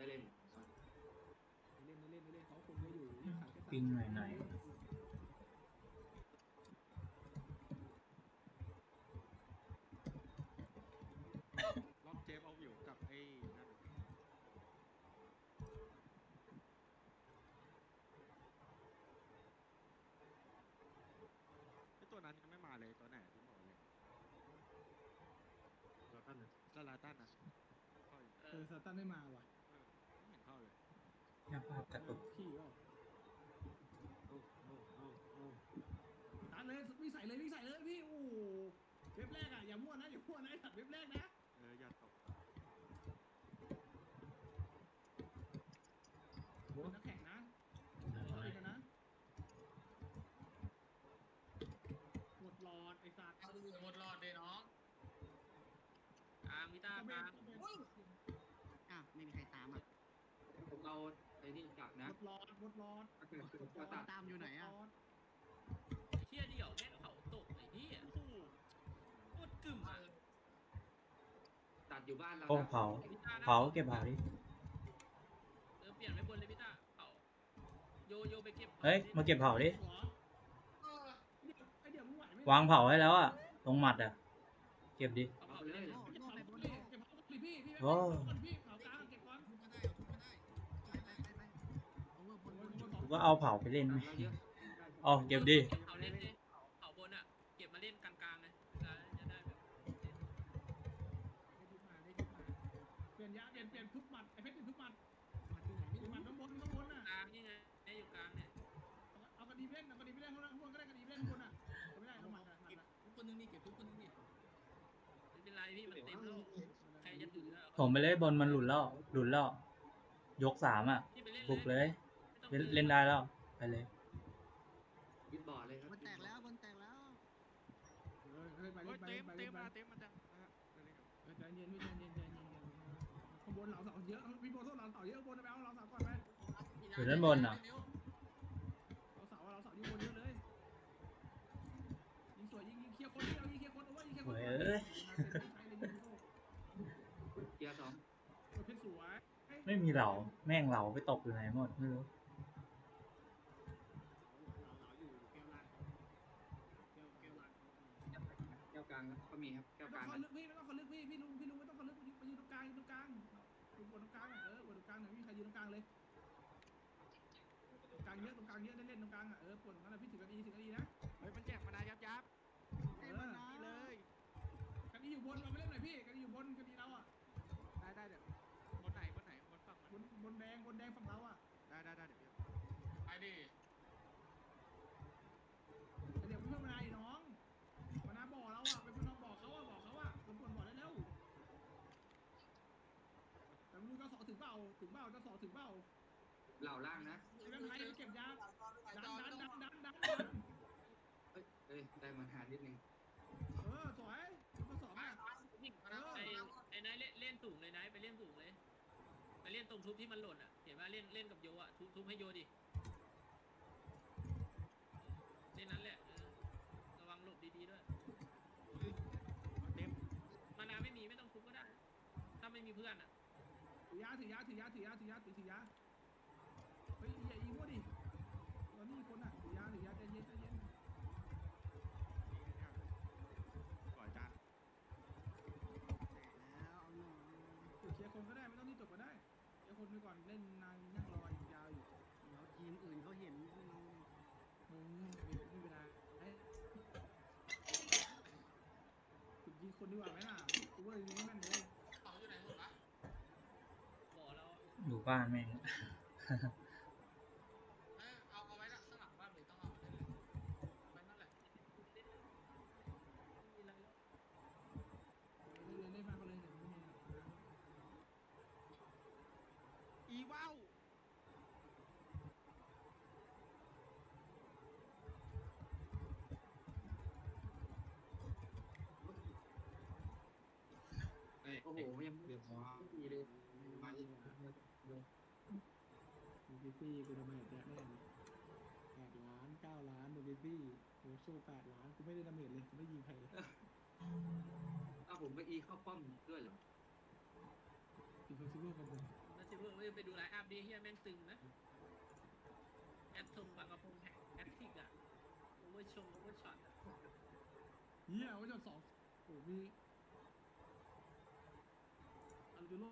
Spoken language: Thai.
ได้เล่นเล่นเล่นเล่นเขาคนเยอะอยู่ยังขายแค่สามปิ้งหน่อยหน่อยรอบเจฟเอาอยู่กับไอ้นั่นไอ้ตัวนั้นยังไม่มาเลยตัวไหนที่บอกเลยแล้วก็สลาตันนะเข้าอยู่เออซาตันไม่มาว่ะ เออไม่เห็นเข้าเลย หน้าภาพกระตุกขี้ก็โอ้โอ้โอ้โอ้ตัดเลยวิ่งใส่เลยวิ่งใส่เลยพี่ โอ้โหเว็บแรกอะอย่ามั่วนะอย่ามั่วนะไอ้ตัดเว็บแรกนะเอออย่าตกเป็นนักแข่งนะหน่อยหต่น่ออยยกันนะหมดหลอดไอ้สัตว์เอาดหมดหลอดเลยน้องกลางพี่ต้ากลางอ้าวไม่มีใครตามอะผมเอา ไอ้นี่กลับหนะมดหลอดหมดหลอดถ้าเกิดคือก็ตัดตามอยู่ไหนอะหมดลดไอ้เชี่ยเดี่ยวแม่งเขาตกไอ้นี่โอ้โหโคตรกึ่มอะตัดอยู่บ้านเราโอ้เผาพี่ต้านะเผาเก็บเผาดิเออเปลี่ยนไปบนเลยพี่ต้าเผาโยโยไปเก็บเฮ้ยมาเก็บเผาดิเหรอเออเดี๋ยวไอเดี๋ยวมึงไหวไหมวางเผาให้แล้วอะตรงหมัดอะเก็บดิเอาเอาเผาไปไปเลเล่ยนโล่เก็บโล่เผาไปบก่อ ก็เอาเผาไปเล่นไหมเราเยอะอ๋อเก็บดิเผาเล่นดิเผาบนอะ เก็บมาเล่นกลางๆเลยจะได้แบบได้ทุบมาได้ทุบมาเปลี่ยนยาเปลี่ยนเปลี่ยนทุบหมัดไอเพชรเปลี่ยนทุบหมัดหมัดอยู่ไหนไม่รู้หมัดข้างบนข้างบนน่ะกลางนี่ไงไอ้อยู่กลางเนี่ยเอากระดีเล่นเอากระดีไปเล่นข้างล่างข้างบนก็ได้กระดีเล่นข้างบนอะไม่ได้เอาหมัดหมัดทุบคนนึงนี่เก็บทุบคนนึงนี่ไม่เป็นไรพี่มันเต็มแล้วใครจะถืออะผมไปเล่นบนมันหลุดแล้วหลุดแล้วยกสามอะบุกเลย เล่นเล่นได้แล้ว ไปเลย ยึดบอร์ดเลยครับบนแตกแล้วบนแตกแล้วเออเออไปเฮ้เล่ยนไปเต็เล่มนไปเต็เล่มนไปมาเต็มมาจังนะฮะเดี๋ยวเล่นกับเออใจเย็นพี่ใจเย็นใจเย็นใจเย็นข้างบนเหล่าเสาเยอะพี่โบโซ่เหล่าเสาเยอะข้างบนไปเอาเหล่าเสาก่อนไปอยู่ด้านบนเหรอเหล่าเสาอะเหล่าเสาอยู่บนเยอะเลยยิงสวยยิงยิงเคลียร์คนเดียวยิงเคลียร์คนเอาไว้ยิงเคลียร์คนโอ้ยเอ้ยใช้เลยยิงโซ่เกียร์สองเออเพชรสวยไม่มีเหลาแม่งเหลาไปตกอยู่ไหนหมดไม่รู้ เหล่าอยู่แก้วลานแก้วแก้วลาน แก้วกลางก็มีครับแก้วไม่กต้อลางงขอลึกพี่ไม่ต้องขอลึกพี่พี่ลุงพี่ลุงไม่ต้องขอลึกมายืนตรงกลางยืนตรงกลางยืนบนตรงกลางอะเออบนตรงกลางหน่อยพี่ใครยืนตรงกลางเลยตรงกลางเยอะตรงกลางเยอะเล่นๆตรงกลางอะเออปวดตรงนั้นนะพี่ถือกระดีถือกระดีนะเฮ้ยมันแจกมานายับยับเอเต็มอนะนี่เลยกระดีอยู่บนมาไปเล่นหน่อยพี่กระดีอยู่บนกระดีเราอะได้ได้เดี๋ยวบนไหนบนไหนบนฝั่งมันบนบนแดงบนแดงฝั่งเราอะได้ได้ได้เดี๋ยวพี่ไปดิเดี๋ยวเพื่อนมาอีน้องมานาบอกเราอะไปเป็นน้องบอกเขาอะบอกเขาอะคนปวดบอกได้แล้วแต่ไม่รู้เจ้าสอถึงเปล่าถึงเปล่าเจ้าสอถึงเปล่าเหล่าล่างนะไอ้แม่ไทยเก็บยาดันดันดันดันดันเอ้ยเอ้ยได้มาหานิดนึงเออสวยก็สอบอะไอ้ไอ้นายเล่นเล่นสูงเลยนายไปเล่นสูงเลยไปเล่นตรงทุบที่มันหล่นอะเห็นว่าเล่นเล่นกับโยอะทุบทุบให้โยดิเล่นนั้นแหละเออระวังหลบดีๆด้วยเต็มมานาไม่มีไม่ต้องทุบก็ได้ ถ้าไม่มีเพื่อนอะถือ ยาถือยาถือยาถือยาถือยาถือยาเฮ้ยอย่าอีโม่ดิตอนนี้คนอะถือยาถือยาใจเย็นใจเย็นก่อนจานแล้วเอาหน่อยเคลียร์คนก็ได้ไม่ต้องรีบจบก็ได้เคลียร์คนไปก่อนเล่นนานนั่งรอยาวอยู่เดี๋ยวทีมอื่นเขาเห็นเรา งงไม่เป็นไรเอ้ยจุดยิงคนดีกว่าไหมล่ะกูว่ายิงไม่แม่นเลย เขาอยู่ไหนหมดวะ บอกแล้ว อยู่บ้านแม่งเอาเอาไว้ละข้างหลังบ้านเลยต้องเอาไว้เลยไว้นั่นแหละเล่นมาก็เลยเดี๋ยวไม่มีอีว้าวโอ้โหยังเดือดร้อนดีเลย ดูพี่พี่กูทำไมแดกแน่เลยแปดล้านเก้าล้านดูพี่พี่โหโซ่แปดล้านกูไม่ได้ดาเมจเลยกูไม่ยิงใครเลยอ้าวผมไปอีเข้าป้อมด้วยเหรอติดคอนซิเวอร์กับผมมาสิเว้ยไปดูไลฟ์อัพดิเฮียแม่งตึงนะ แอดทงปากกระพงแฮกแอดทิกอะโอเวอร์ชงโอเวอร์ช็อตเฮียว่าจะสองโอ้โหมีอารูโล